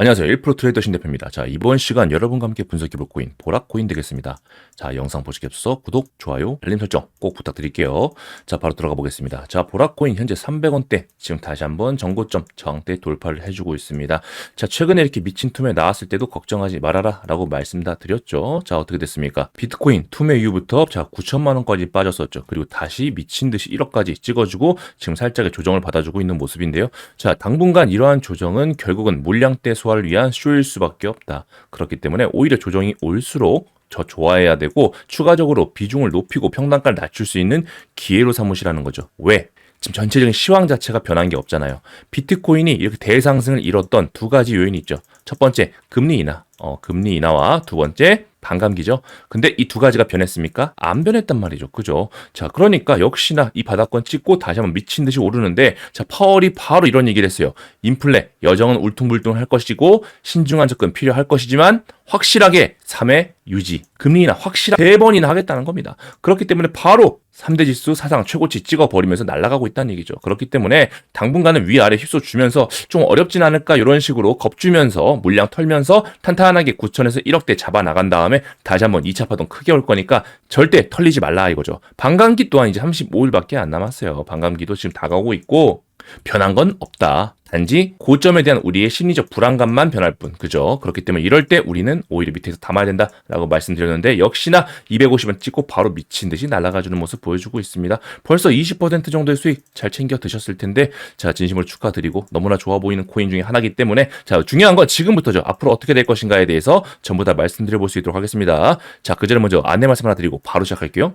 안녕하세요. 1프로 트레이더 신 대표입니다. 자, 이번 시간 여러분과 함께 분석해볼 코인, 보락코인 되겠습니다. 자, 영상 보시기 앞서 구독, 좋아요, 알림 설정 꼭 부탁드릴게요. 자, 바로 들어가 보겠습니다. 자, 보락코인 현재 300원대, 지금 다시 한번 정고점, 저항대 돌파를 해주고 있습니다. 자, 최근에 이렇게 미친 투매 나왔을 때도 걱정하지 말아라 라고 말씀 다 드렸죠. 자, 어떻게 됐습니까? 비트코인 투매 이후부터 자, 9천만원까지 빠졌었죠. 그리고 다시 미친 듯이 1억까지 찍어주고 지금 살짝의 조정을 받아주고 있는 모습인데요. 자, 당분간 이러한 조정은 결국은 물량대 소 소화를 위한 쇼일 수밖에 없다. 그렇기 때문에 오히려 조정이 올수록 저 좋아해야 되고 추가적으로 비중을 높이고 평단가를 낮출 수 있는 기회로 삼으시라는 거죠. 왜? 지금 전체적인 시황 자체가 변한 게 없잖아요. 비트코인이 이렇게 대상승을 이뤘던 두 가지 요인이 있죠. 첫 번째, 금리 인하. 어, 금리 인하와 두 번째, 반감기죠. 근데 이 두 가지가 변했습니까? 안 변했단 말이죠. 그죠? 자, 그러니까 역시나 이 바닥권 찍고 다시 한번 미친 듯이 오르는데 자, 파월이 바로 이런 얘기를 했어요. 인플레 여정은 울퉁불퉁 할 것이고 신중한 접근 필요할 것이지만 확실하게 3회 유지, 금리나 확실하게 세 번이나 하겠다는 겁니다. 그렇기 때문에 바로 3대 지수 사상 최고치 찍어버리면서 날아가고 있다는 얘기죠. 그렇기 때문에 당분간은 위아래 휩쓸어 주면서 좀 어렵진 않을까 이런 식으로 겁주면서 물량 털면서 탄탄하게 9천에서 1억대 잡아 나간 다음에 다시 한번 2차 파동 크게 올 거니까 절대 털리지 말라 이거죠. 반감기 또한 이제 35일밖에 안 남았어요. 반감기도 지금 다가오고 있고 변한 건 없다. 단지 고점에 대한 우리의 심리적 불안감만 변할 뿐. 그죠? 그렇기 때문에 이럴 때 우리는 오히려 밑에서 담아야 된다라고 말씀드렸는데 역시나 250원 찍고 바로 미친 듯이 날아가주는 모습 보여주고 있습니다. 벌써 20% 정도의 수익 잘 챙겨 드셨을 텐데 자, 진심으로 축하드리고 너무나 좋아 보이는 코인 중에 하나이기 때문에 자, 중요한 건 지금부터죠. 앞으로 어떻게 될 것인가에 대해서 전부 다 말씀드려 볼 수 있도록 하겠습니다. 자, 그 전에 먼저 안내 말씀 하나 드리고 바로 시작할게요.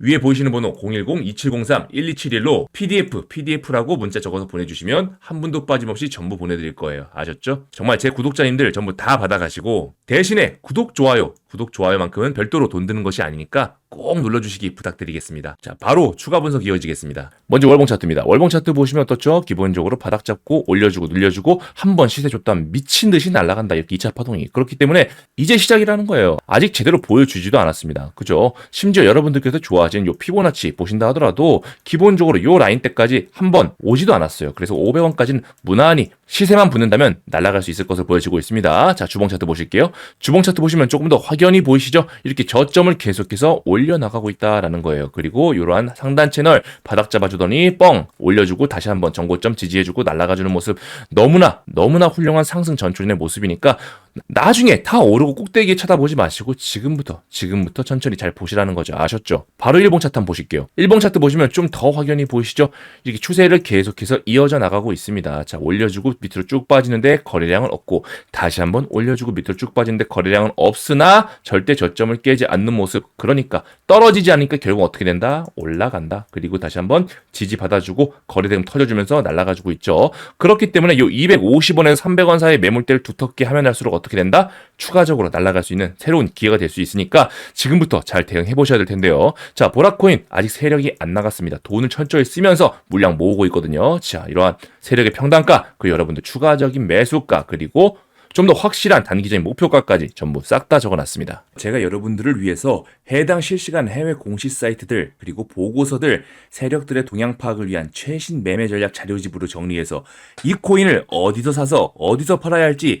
위에 보이시는 번호 010-2703-1271로 PDF, PDF라고 문자 적어서 보내주시면 한 분도 빠짐없이 전부 보내드릴 거예요. 아셨죠? 정말 제 구독자님들 전부 다 받아가시고 대신에 구독, 좋아요, 구독, 좋아요만큼은 별도로 돈 드는 것이 아니니까 꼭꼭 눌러주시기 부탁드리겠습니다. 자, 바로 추가 분석 이어지겠습니다. 먼저 월봉 차트입니다. 월봉 차트 보시면 어떻죠? 기본적으로 바닥 잡고 올려주고 눌려주고 한 번 시세 줬다면 미친 듯이 날아간다. 이렇게 2차 파동이. 그렇기 때문에 이제 시작이라는 거예요. 아직 제대로 보여주지도 않았습니다. 그죠? 심지어 여러분들께서 좋아 하시는 요 피보나치 보신다 하더라도 기본적으로 요 라인 때까지 한 번 오지도 않았어요. 그래서 500원까지는 무난히 시세만 붙는다면 날아갈 수 있을 것으로 보여지고 있습니다. 자, 주봉 차트 보실게요. 주봉 차트 보시면 조금 더 확연히 보이시죠? 이렇게 저점을 계속해서 올려나가고 있다라는 거예요. 그리고 이러한 상단 채널 바닥 잡아주더니 뻥 올려주고 다시 한번 정고점 지지해주고 날아가주는 모습 너무나 너무나 훌륭한 상승 전출의 모습이니까 나중에 다 오르고 꼭대기에 쳐다보지 마시고 지금부터 지금부터 천천히 잘 보시라는 거죠. 아셨죠? 바로 일봉 차트 한번 보실게요. 일봉 차트 보시면 좀 더 확연히 보이시죠? 이렇게 추세를 계속해서 이어져 나가고 있습니다. 자, 올려주고 밑으로 쭉 빠지는데 거래량은 없고 다시 한번 올려주고 밑으로 쭉 빠지는데 거래량은 없으나 절대 저점을 깨지 않는 모습. 그러니까 떨어지지 않으니까 결국 어떻게 된다? 올라간다. 그리고 다시 한번 지지 받아주고 거래대금 터져주면서 날아가지고 있죠. 그렇기 때문에 이 250원에서 300원 사이 매물대를 두텁게 하면 할수록 어떻게 된다? 추가적으로 날아갈 수 있는 새로운 기회가 될 수 있으니까 지금부터 잘 대응해 보셔야 될 텐데요. 자, 보라코인 아직 세력이 안 나갔습니다. 돈을 철저히 쓰면서 물량 모으고 있거든요. 자, 이러한 세력의 평단가, 그리고 여러분들 추가적인 매수가, 그리고 좀더 확실한 단기적인 목표가까지 전부 싹 다 적어놨습니다. 제가 여러분들을 위해서 해당 실시간 해외 공시 사이트들 그리고 보고서들 세력들의 동향 파악을 위한 최신 매매 전략 자료집으로 정리해서 이 코인을 어디서 사서 어디서 팔아야 할지